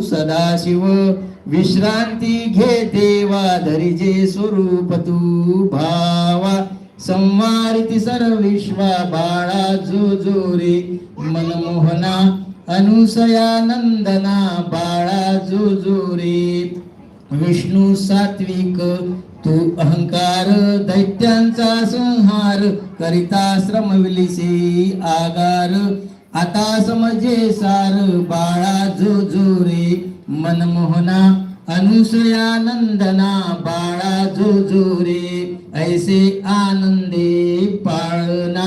सदाशिव विश्रांती घे देवा धरिजे स्वरूप तू भावा. संवारिती सर्व विश्वा बाळा जो जो रे मनमोहना अनुसया नंदना बाळा जो जो रे विष्णू सात्विक तू अहंकार दैत्यांचा संहार करिता श्रमविलिसे आगार. आता समजे सार बाळा जो जो रे मनमोहना अनुसया नंदना बाळा जो जो रे ऐसे आनंदे पाळना.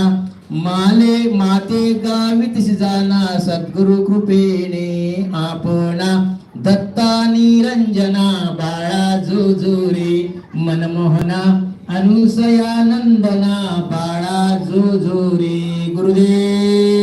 माले माते गावित जाना सद्गुरु कृपेने आपणा. दत्ता निरंजना बाळा जो जो रे मनमोहना अनुसया नंदना बाळा जो जो रे गुरुदेव.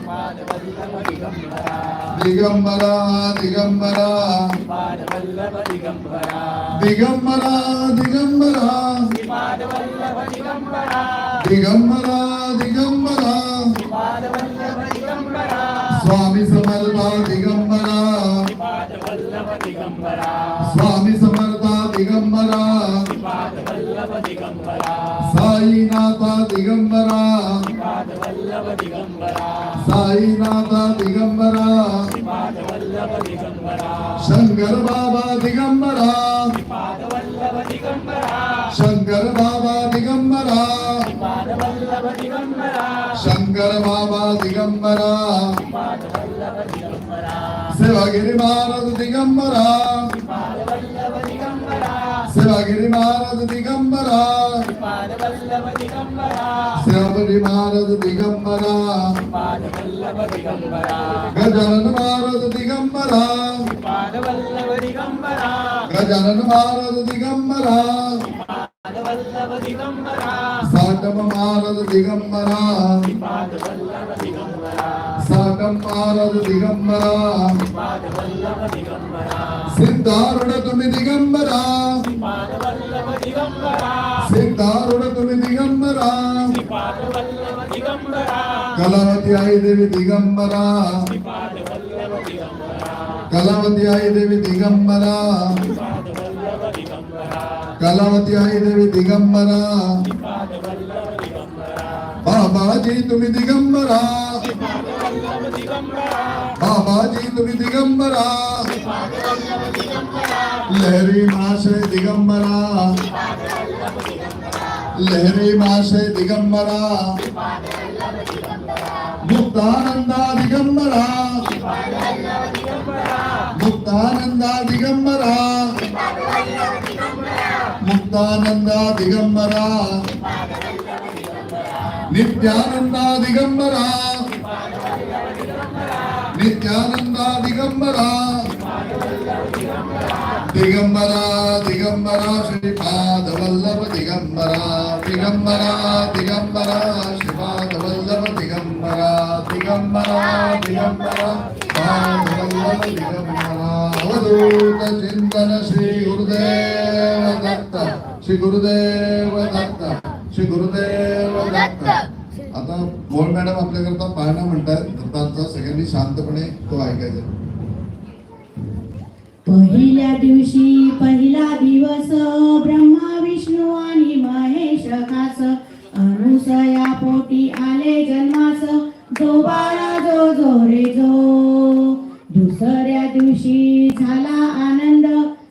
దిగంబర దిగంబర దిగంబర దిగంబర దిగంబర దిగంబర స్వామి సమర్ప దిగంబర స్వామి సమర్ప దిగంబర సాయినాథ దిగంబర దిగంబర సాయినాథ దిగంబర శంకర బాబా దిగంబర శంకర బాబా దిగంబర శంకర బాబా దిగంబర శివగిరి మారదు దిగంబరా గిరిమారదు దిగంబరా. శివపురి మారదు దిగంబరా. గజనను మారదు దిగంబరా. గజనను మారదు దిగంబరా. సాటమ మారదు దిగంబరా. సాటం మారదు దిగంబరా. సిద్ధారుడ తుని దిగంబరా. సిద్ధారుడ తుని దిగంబరా. కలవతి ఆయుదేవి దిగంబరా. కలవతి ఆయుదేవి దిగంబరా. కలవతి ఆయుదేవి దిగంబరా. బాబాజీ తుని దిగంబరా. बाबाजी तुम्ही दिगंबरा बाबाजी तुम्ही दिगंबरा लहरी माशय दिगंबरा लहरी माशय दिगंबरा मुक्तानंदा दिगंबरा मुक्तानंदा दिगंबरा मुक्तानंदा दिगंबरा नित्यानंदा दिगंबरा నిత్యానంద దిగంబర దిగంబర దిగంబర శ్రీపాదవల్లభ దిగంబర దిగంబర దిగంబర శ్రీపాదవల్లభ దిగంబర దిగంబర దిగంబర పాదవల్లభ దిగంబర అవధూత చింతన శ్రీ గురుదేవ దత్త శ్రీ గురుదేవ దత్త శ్రీ గురుదేవ దత్త आता मोल मॅडम आपल्याकरता पाहणं म्हणतात दत्तांचा सगळ्यांनी शांतपणे तो ऐकायचा. पहिल्या दिवशी पहिला दिवस ब्रह्मा विष्णू आणि महेश खास अनुसया पोटी आले जन्मास जो बाळा जो जो रे जो. दुसऱ्या दिवशी झाला आनंद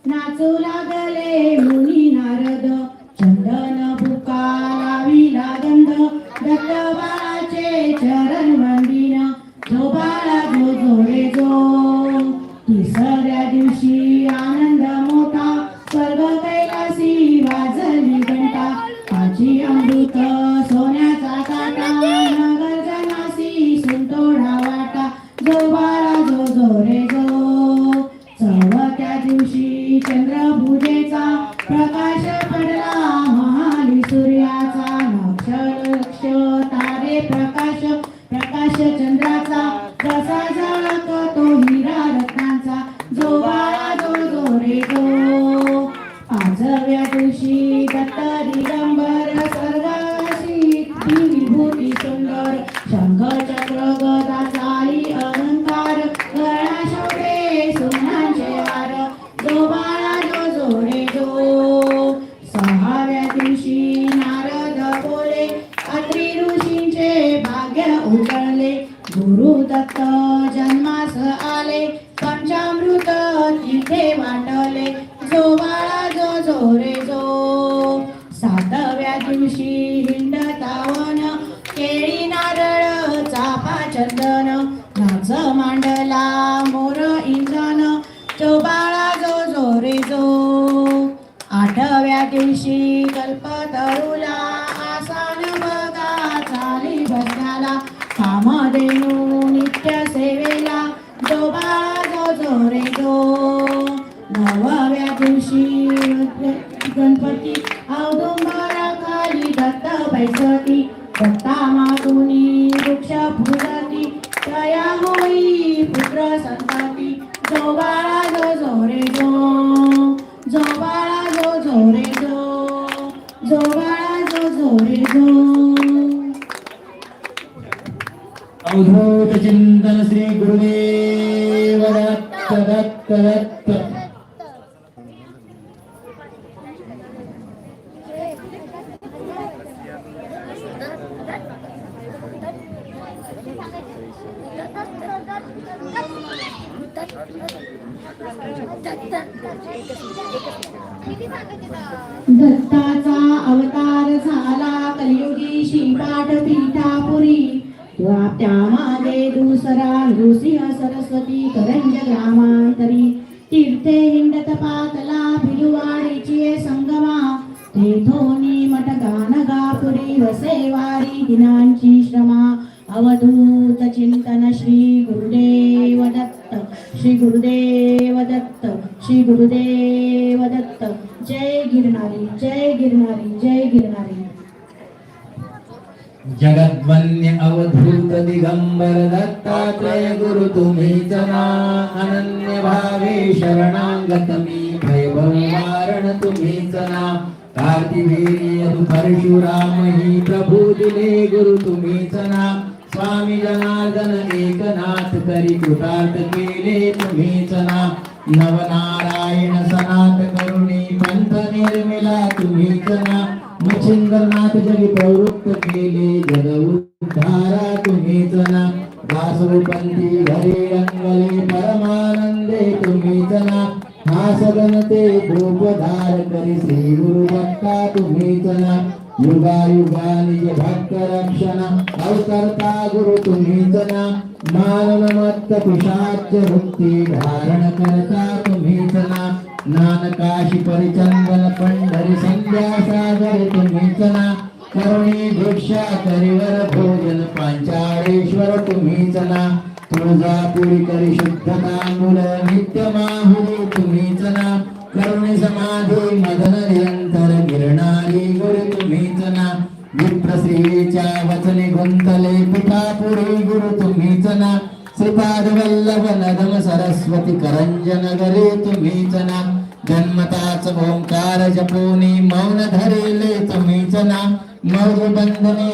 नाचू लागले मुनी नारद. चंदन बुक दिगंबर Brother. चंदन नाच मांडला मोर इंजन जो बाळा जो जो रे जो. आठव्या दिवशी कल्पतरुला आसान बघा चाली सामा देऊ नित्य सेवेला जो बाळा जो जो रे जो. नवव्या दिवशी गणपती औदुंबरा खाली दत्त बैसती. दत्ता मातुनी वृक्ष फुला तया होई पुत्र संतती जो बाळा जो जो जो जो बाळा जो रे जो जो बाळा जो जो. अवधूत चिंतन श्री गुरुदेव दत्त दत्त दत्त दत्ताचा अवतार झाला कलियुगी श्रीपाठ पीठापुरी त्यामागे त्यामध्ये दुसरा नृसिंह सरस्वती करंज ग्रामांतरी. तीर्थे हिंडत पातला भिलुवाडीची संगमा. तेथोनी मठ गानगापुरी वसेवारी दिनांची श्रमा अवधूत चिंतन श्री गुरुदेव दत्त श्री गुरुदेव दत्त श्री गुरुदेव दत्त. जय गिरणारी जय गिरणारी जय गिरणारी जगद्वन्य अवधूत दिगंबर दत्तात्रय गुरु तुम्ही चना अनन्य भावे शरणांगत मी वैभव वारण तुम्ही ना कार्तिवीर्य परशुराम ही प्रभू दिले गुरु तुम्ही ना स्वामी जनार्दन एकनाथ करी कृतार्थ केले तुम्ही ना नवनारायण सनात करुणी पंथ निर्मिला तुम्ही चना मच्छिंद्रनाथ जगी प्रवृत्त केले जग उद्धारा तुम्हीच ना दासरूपंथी घरी रंगले परमानंदे तुम्हीच ना हासगनते गोपधार करी श्री गुरु भक्ता तुम्हीच ना युगा युगा निज भक्त रक्षण अवतरता गुरु तुम्हीच ना मानव मत्त पिशाच वृत्ती धारण करता तुम्हीच ना नानकाशी परिचंदन पंढरी संध्या सागर तुम्हीचना करुणी भिक्षा करिवर भोजन पांचाळेश्वर तुम्हीचना तुळजापुरी करी शुद्धता मूल नित्य माहुली तुम्हीच करुणी समाधी मदन निरंतर गिरणारी गुरु तुम्हीचना विप्रश्रीच्या वचने गुंतले पिठापुरी गुरु तुम्हीचना श्रीपाद वल्लभ नदम सरस्वती करंजन गरे तुम्हीच ना जन्मताच ओंकार जपोनी मौन धरेले तुम्हीच ना मौज बंधने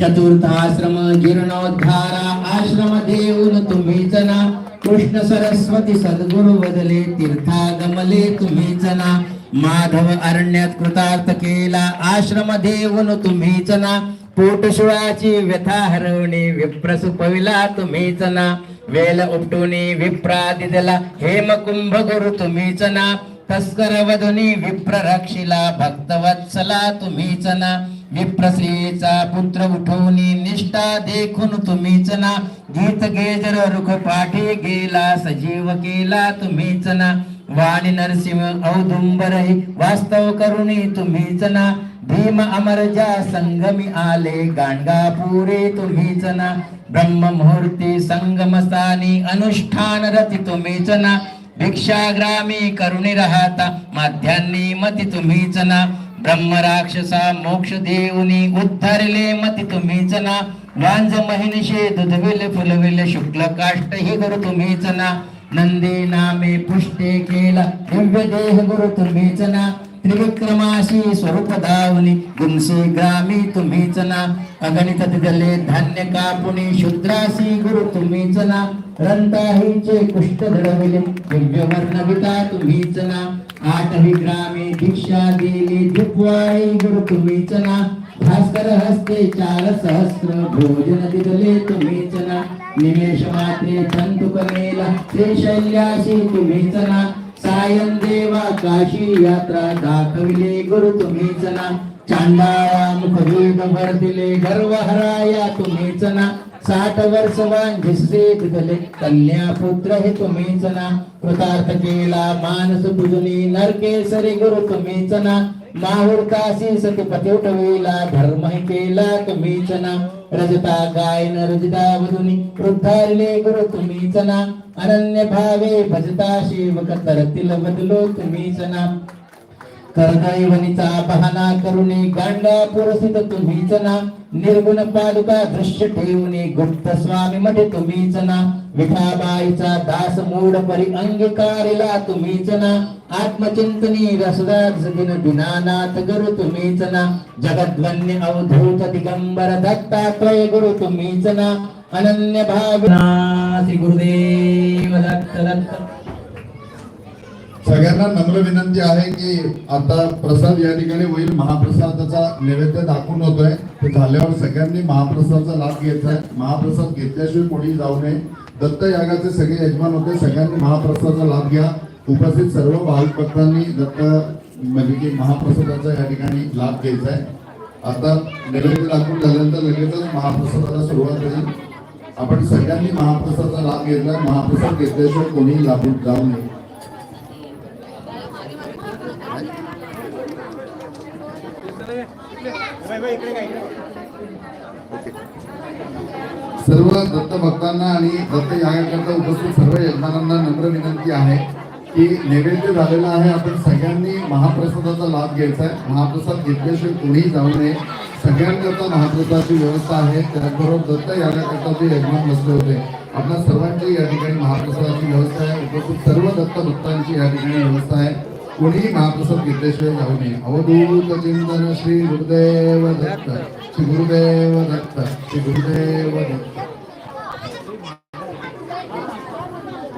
चतुर्थाश्रम जीर्णोद्धारा आश्रम देऊन तुम्हीच ना कृष्ण सरस्वती सद्गुरु बदले तीर्थागमले तुम्हीच ना माधव अरण्यात कृतार्थ केला आश्रम देऊन तुम्हीच ना पोटशिवाची व्यथा हरवणे विप्रस पविला तुम्हीच ना वेल उपटुनी विप्रा दिदला हेम कुंभ गुरु तुम्हीच ना तस्कर वधुनी विप्र रक्षिला भक्तवत्सला तुम्हीच ना विप्रश्रीचा पुत्र उठवणी निष्ठा देखून तुम्हीच ना गीत गेजर रुख पाठी गेला सजीव केला तुम्हीच ना वाणी नरसिंह औदुंबरही वास्तव करुणी तुम्हीच ना. भीम अमरजा संगमी आले गाणगापुरे तुम्हीच ना. ब्रह्म मुहूर्ती संगमस्थानी अनुष्ठान रती तुम्हीच ना. भिक्षाग्रामी करुणी राहता माध्यान्नी मती तुम्हीच ना. ब्रह्म राक्षसा मोक्ष देऊनी उद्धरले मती तुम्हीच ना. वांज महिनिशे दुधविल फुलविल शुक्ल काष्ट ही गुरु तुम्हीच ना. नंदी नामे पुष्टे केला. दिव्य देह गुरु तुम्हीच ना त्रिविक्रमाशी स्वरूप दावली गुंसी ग्रामी तुम्हीच ना अगणित दिले धान्य कापुनी. शूद्रासी गुरु तुम्हीच ना रंताहीचे कुष्ठ घडविले. दिव्य वर्णविता तुम्हीच ना आठवी ग्रामी दीक्षा दिली. दिपवाळी गुरु तुम्हीच ना भास्कर हस्ते चार सहस्र भोजन दिले तुम्हीच ना निमेष मात्रे जंतु कनेला शैल्याशी तुम्हीच ना सायन देवा काशी यात्रा दाखविले गुरु तुम्हीच ना चांडाळा मुखवेद भर दिले गर्व हराया तुम्हीच ना साठ वर्ष वांझिसे दिले कन्या पुत्र हे तुम्हीच ना कृतार्थ केला मानस पूजनी नरकेसरी गुरु तुम्हीच ना माहूर काशी सतीपती उठविला धर्म हे केला तुम्हीच ना रजता गायन रजता वधुनी वृद्धारिले गुरु तुम्हीच ना अनन्य भावे भजता शिवक तरतील बदलो तुम्हीच ना करदैवनीचा बहाना करुणे गांडा पुरसित तुम्हीच ना. निर्गुण पादुका दृश्य ठेवणे गुप्त स्वामी मठे तुम्हीच ना. विठाबाईचा दास मूड परी अंगीकारिला तुम्हीच ना. आत्मचिंतनी रसदास दिन दिनानाथ गुरु तुम्हीच ना. जगद्वन्य अवधूत दिगंबर दत्तात्रय गुरु तुम्हीच ना. अनन्य भावना श्री गुरुदेव दत्त दत्त सगळ्यांना नम्र विनंती आहे की आता प्रसाद या ठिकाणी होईल. महाप्रसादाचा नैवेद्य दाखवून होतोय. ते झाल्यावर सगळ्यांनी महाप्रसादाचा लाभ घ्यायचा आहे महाप्रसाद घेतल्याशिवाय कोणी जाऊ नये. दत्त यागाचे सगळे यजमान होते. सगळ्यांनी महाप्रसादाचा लाभ घ्या. उपस्थित सर्व भाविक भक्तांनी दत्त म्हणजे की महाप्रसादाचा या ठिकाणी लाभ घ्यायचा आहे आता नैवेद्य दाखवून झाल्यानंतर लगेचच महाप्रसादाला सुरुवात होईल. आपण सगळ्यांनी महाप्रसादाचा लाभ घेतला महाप्रसाद घेतल्याशिवाय कोणीही लाभ जाऊ नये. सर्व दत्त भक्तांना आणि दत्त यागाकरता उपस्थित सर्व यजमानांना नम्र विनंती आहे की नैवेद्य झालेला आहे. आपण सगळ्यांनी महाप्रसादाचा लाभ घ्यायचा आहे. महाप्रसाद घेतल्याशिवाय कोणीही जाऊ नये. सगळ्यांकरता महाप्रसादाची व्यवस्था आहे. त्याचबरोबर दत्त यागाकरता जे यजमान बसले होते आपल्या सर्वांची या ठिकाणी महाप्रसादाची व्यवस्था आहे. उपस्थित सर्व दत्त भक्तांची या ठिकाणी व्यवस्था आहे. कोणीही महाप्रसाद घेतल्याशिवाय जाऊ नये. अवधूत चिंतन श्री गुरुदेव दत्त. श्री गुरुदेव दत्त. श्री गुरुदेव दत्त.